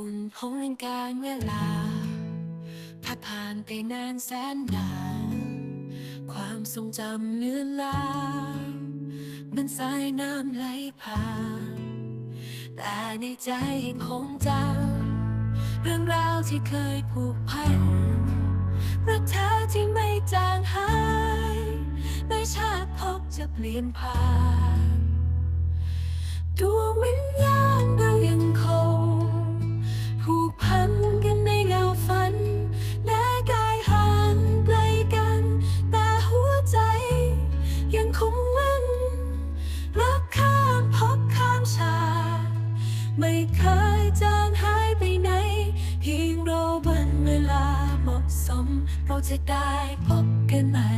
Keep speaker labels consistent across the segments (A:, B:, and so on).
A: ฝุ่นพงแห่งการเวลาพัดผ่านไปนานแสนนาน ความทรงจำเลือนลางเหมันสายน้ำไหลผ่าน แต่ในใจยังคงจำเรื่องราวที่เคยผูกพันรักเธอที่ไม่จางหายในชาติพบจะเปลี่ยนผ่าน จะได้พบกันใหม่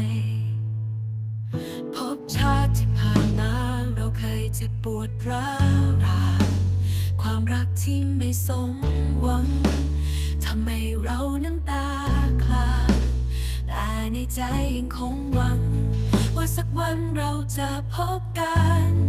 A: พบชาติที่ผ่านมาเราเคยเจ็บปวดร้าวรานความรักที่ไม่สมหวังทำให้เราน้ำตาคลาแต่ในใจยังคงหวัง ว่าสักวันเราจะพบกัน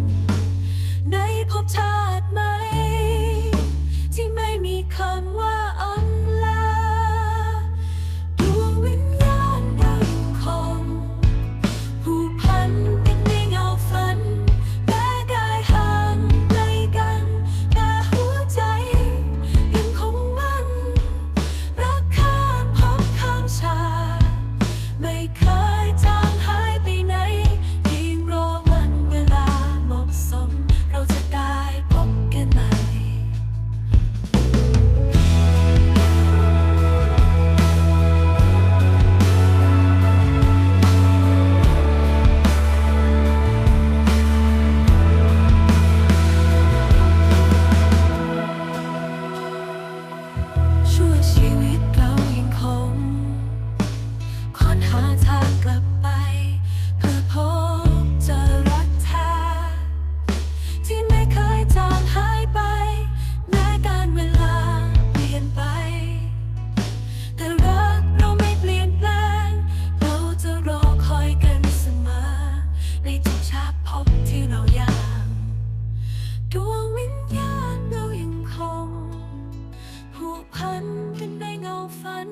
A: พันกันในเงาฝัน